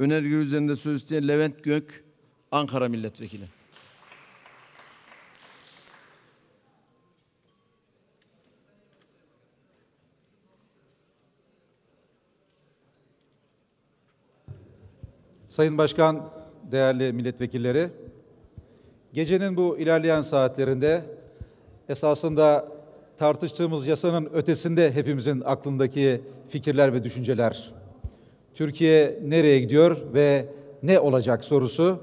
Önerge üzerinde söz isteyen Levent Gök, Ankara Milletvekili. Sayın Başkan, değerli milletvekilleri, gecenin bu ilerleyen saatlerinde esasında tartıştığımız yasanın ötesinde hepimizin aklındaki fikirler ve düşünceler. Türkiye nereye gidiyor ve ne olacak sorusu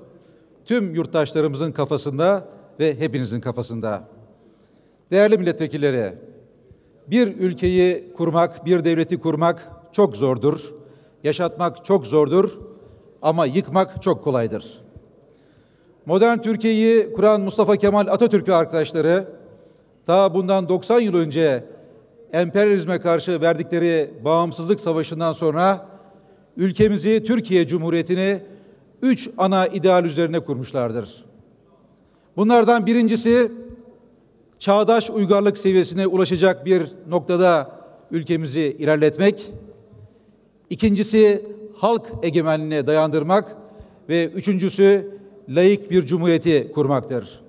tüm yurttaşlarımızın kafasında ve hepinizin kafasında. Değerli milletvekilleri, bir ülkeyi kurmak, bir devleti kurmak çok zordur. Yaşatmak çok zordur ama yıkmak çok kolaydır. Modern Türkiye'yi kuran Mustafa Kemal Atatürk ve arkadaşları ta bundan 90 yıl önce emperyalizme karşı verdikleri bağımsızlık savaşından sonra ülkemizi, Türkiye Cumhuriyeti'ni üç ana ideal üzerine kurmuşlardır. Bunlardan birincisi çağdaş uygarlık seviyesine ulaşacak bir noktada ülkemizi ilerletmek. İkincisi halk egemenliğine dayandırmak ve üçüncüsü layık bir cumhuriyeti kurmaktır.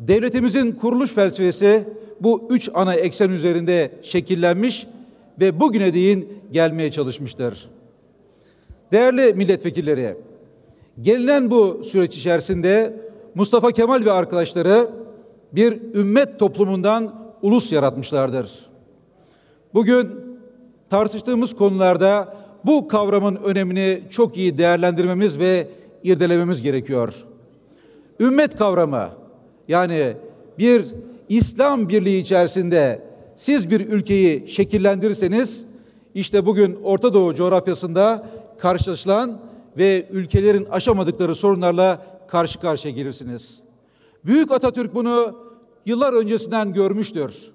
Devletimizin kuruluş felsefesi bu üç ana eksen üzerinde şekillenmiş ve bugüne değin gelmeye çalışmıştır. Değerli milletvekilleri, gelinen bu süreç içerisinde Mustafa Kemal ve arkadaşları bir ümmet toplumundan ulus yaratmışlardır. Bugün tartıştığımız konularda bu kavramın önemini çok iyi değerlendirmemiz ve irdelememiz gerekiyor. Ümmet kavramı yani bir İslam birliği içerisinde siz bir ülkeyi şekillendirirseniz işte bugün Orta Doğu coğrafyasında karşılaşılan ve ülkelerin aşamadıkları sorunlarla karşı karşıya gelirsiniz. Büyük Atatürk bunu yıllar öncesinden görmüştür.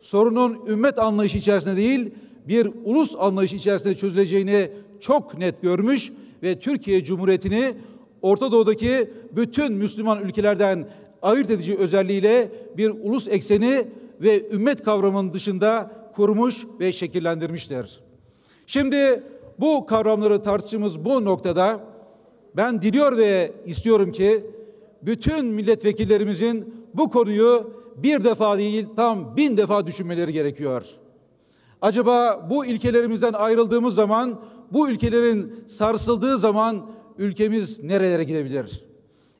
Sorunun ümmet anlayışı içerisinde değil, bir ulus anlayışı içerisinde çözüleceğini çok net görmüş ve Türkiye Cumhuriyeti'ni Orta Doğu'daki bütün Müslüman ülkelerden ayırt edici özelliğiyle bir ulus ekseni ve ümmet kavramının dışında kurmuş ve şekillendirmiştir. Şimdi bu kavramları tartıştığımız bu noktada ben diliyor ve istiyorum ki bütün milletvekillerimizin bu konuyu bir defa değil tam bin defa düşünmeleri gerekiyor. Acaba bu ilkelerimizden ayrıldığımız zaman, bu ülkelerin sarsıldığı zaman ülkemiz nerelere gidebilir?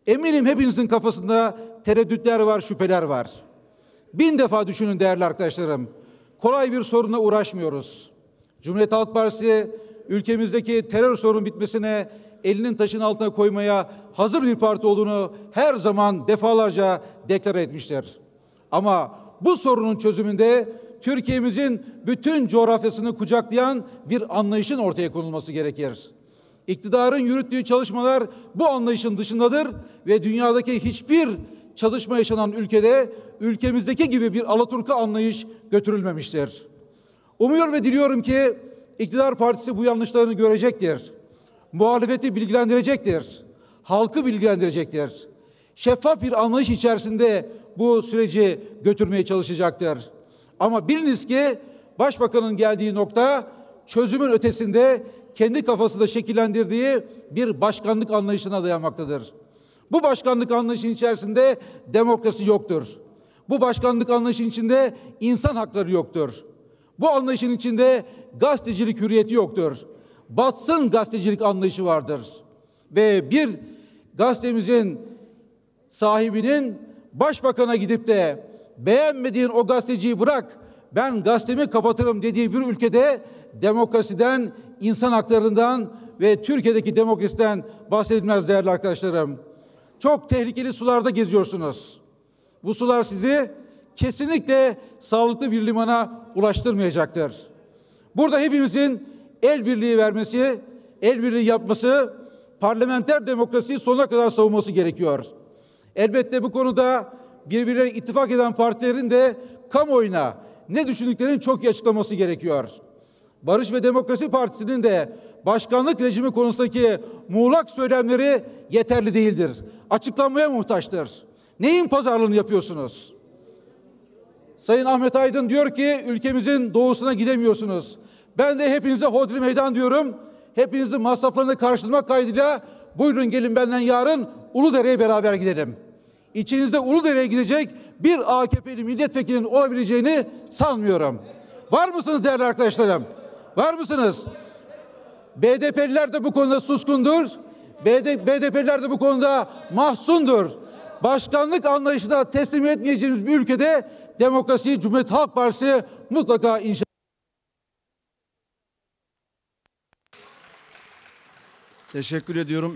Eminim hepinizin kafasında tereddütler var, şüpheler var. Bin defa düşünün değerli arkadaşlarım. Kolay bir sorunla uğraşmıyoruz. Cumhuriyet Halk Partisi ülkemizdeki terör sorun bitmesine elinin taşın altına koymaya hazır bir parti olduğunu her zaman defalarca deklare etmiştir. Ama bu sorunun çözümünde Türkiye'mizin bütün coğrafyasını kucaklayan bir anlayışın ortaya konulması gerekir. İktidarın yürüttüğü çalışmalar bu anlayışın dışındadır ve dünyadaki hiçbir çalışma yaşanan ülkede ülkemizdeki gibi bir Alaturka anlayış götürülmemiştir. Umuyor ve diliyorum ki iktidar partisi bu yanlışlarını görecektir. Muhalefeti bilgilendirecektir. Halkı bilgilendirecektir. Şeffaf bir anlayış içerisinde bu süreci götürmeye çalışacaktır. Ama biliniz ki başbakanın geldiği nokta çözümün ötesinde kendi kafasında şekillendirdiği bir başkanlık anlayışına dayanmaktadır. Bu başkanlık anlayışının içerisinde demokrasi yoktur. Bu başkanlık anlayışının içinde insan hakları yoktur. Bu anlayışın içinde gazetecilik hürriyeti yoktur. Batsın gazetecilik anlayışı vardır. Ve bir gazetemizin sahibinin başbakana gidip de beğenmediğin o gazeteciyi bırak ben gazetemi kapatırım dediği bir ülkede demokrasiden, insan haklarından ve Türkiye'deki demokrasiden bahsedilmez değerli arkadaşlarım. Çok tehlikeli sularda geziyorsunuz. Bu sular sizi kesinlikle sağlıklı bir limana ulaştırmayacaktır. Burada hepimizin el birliği vermesi, el birliği yapması, parlamenter demokrasiyi sonuna kadar savunması gerekiyor. Elbette bu konuda birbirlerine ittifak eden partilerin de kamuoyuna ne düşündüklerini çok iyi açıklaması gerekiyor. Barış ve Demokrasi Partisi'nin de başkanlık rejimi konusundaki muğlak söylemleri yeterli değildir. Açıklanmaya muhtaçtır. Neyin pazarlığını yapıyorsunuz? Sayın Ahmet Aydın diyor ki ülkemizin doğusuna gidemiyorsunuz. Ben de hepinize hodri meydan diyorum. hepinizin masraflarını karşılamak kaydıyla buyurun gelin benden yarın Uludere'ye beraber gidelim. İçinizde Uludere'ye gidecek bir AKP'li milletvekilinin olabileceğini sanmıyorum. Var mısınız değerli arkadaşlarım? Var mısınız? BDP'liler de bu konuda suskundur. BD, BDP'liler de bu konuda mahzundur. Başkanlık anlayışına teslim etmeyeceğimiz bir ülkede demokrasiyi Cumhuriyet Halk Partisi mutlaka inşa Teşekkür ediyorum.